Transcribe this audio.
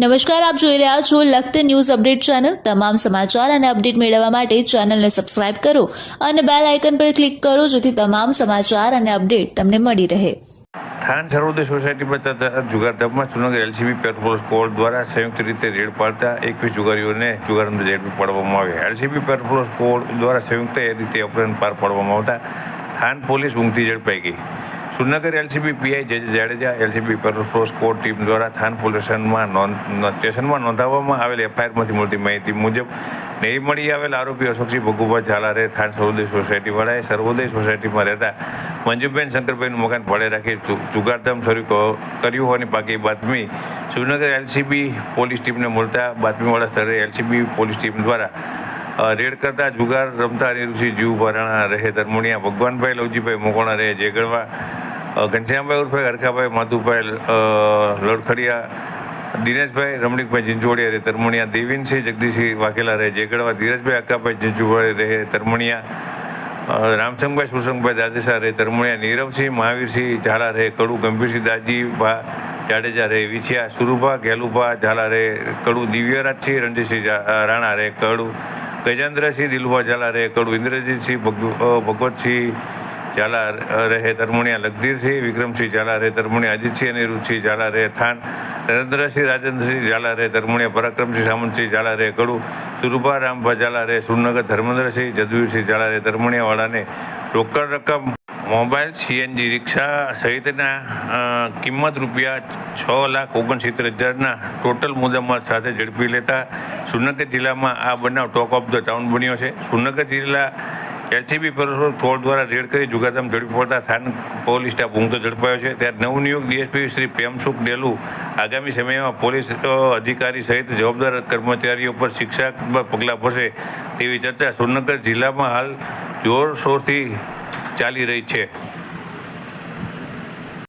નમસ્કાર, આપ જોઈ રહ્યા છો લખત ન્યૂઝ અપડેટ ચેનલ. તમામ સમાચાર અને અપડેટ મેળવવા માટે ચેનલને સબસ્ક્રાઇબ કરો અને બેલ આઇકન પર ક્લિક કરો જેથી તમામ સમાચાર અને અપડેટ તમને મળી રહે. થાન સર્વોદય સોસાયટી પર જુગાર જુગારધામમાં જૂનાગઢ એલસીબી પેટ્રોલ સ્કોડ દ્વારા સંયુક્ત રીતે રેડ પાડતા એકવીસ જુગારીઓને જુગાર અંદર ઝડપી પાડવામાં આવ્યા. એલસીબી પેટ્રોલ સ્કોડ દ્વારા સંયુક્ત રીતે ઓપરેશન પાર પાડવામાં આવતા થાન પોલીસ ઊંઘથી ઝડપાઈ ગઈ. Surnagar LCB PI Jadeja LCB પર ફોર્સ કોર ટીમ દ્વારા થાન પોલીસ નોંધ સ્ટેશનમાં નોંધાવવામાં આવેલ એફઆઈઆરમાંથી મળતી માહિતી મુજબ નેરી મળી આવેલ આરોપી અશોકસિંહ ભગુભા ઝાલારે થાન સર્વોદય સોસાયટીવાળાએ સર્વોદય સોસાયટીમાં રહેતા મંજુબેન શંકરભાઈનું મકાન ભાડે રાખી ચુગારધામ શરૂ કર્યું હોવાની પાકી બાતમી સુરનગર એલસીબી પોલીસ ટીમને મળતા બાતમીવાળા સ્થળે એલસીબી પોલીસ ટીમ દ્વારા રેડ કરતા જુગાર રમતા અનિરુસિંહ જીવ ભરાણા રહે ધર્મુણિયા ભગવાનભાઈ લવજીભાઈ મોકોણા રહે જેગડવા અ, ઘનશ્યામભાઈ ઉર્ફે, હરખાભાઈ માધુભાઈ લડખડિયા, દિનેશભાઈ, રમણીકભાઈ ચિંચોડિયા રહે, તરમણિયા દેવીનસિંહ, જગદીશસિંહ વાઘેલા રહે, જેગડવા, ધીરજભાઈ અક્કાભાઈ ચિંચુભાઈ રહે, તરમણિયા રામસંગભાઈ સુસંગભાઈ દાદેસા રહે, તરમણિયા નીરવસિંહ, મહાવીરસિંહ ઝાલા રહે, કડુ ગંભીરસિંહ દાજીભા જાડેજા રે વિછિયા સુરુભા, ગેલુભા ઝાલા રે કડુ દિવ્યરાજસિંહ, રણજીતસિંહ રાણા રહે, કડુ ગજેન્દ્રસિંહ દિલુભા ઝાલા રે કડુ ઇન્દ્રજીતસિંહ, ભગ- ભગવતસિંહ ઝાલા રહે તરમુણિયા લગધીરસિંહ વિક્રમસિંહ ઝાલા રહે અજીતસિંહ અનિરુદ્ધસિંહ ઝાલા રહે થાન, નરેન્દ્રસિંહ, રાજેન્દ્રસિંહ ઝાલા રહે તરમુણિયા, પરાક્રમસિંહ સામંતસિંહ ઝાલા રહે કડુ, સુરૂભા રામભા ઝાલા રહે સુરનગર, ધર્મેન્દ્રસિંહ જદવીરસિંહ ઝાલા રહે તરમુણિયાવાળાને રોકડ રકમ, મોબાઈલ, સીએનજી રિક્ષા સહિતના કિંમત રૂપિયા છ લાખ ઓગણસિત્તેર હજારના ટોટલ મુદ્દામાલ સાથે ઝડપી લેતા સુરનગર જિલ્લામાં આ બનાવ ટોક ઓફ ધ ટાઉન બન્યો છે. સુરનગર જિલ્લા એલસીબી પર ટોલ દ્વારા રેડ કરી જુગાધામ ઝડપી પડતા થાન પોલીસ સ્ટાફ ઊંઘતો ઝડપાયો છે. ત્યારે નવનિયુક્ત ડીએસપી શ્રી પ્રેમસુખ ડેલુ આગામી સમયમાં પોલીસ અધિકારી સહિત જવાબદાર કર્મચારીઓ પર શિક્ષાત્મક પગલાં ભરશે તેવી ચર્ચા સુરનગર જિલ્લામાં હાલ જોરશોરથી ચાલી રહી છે.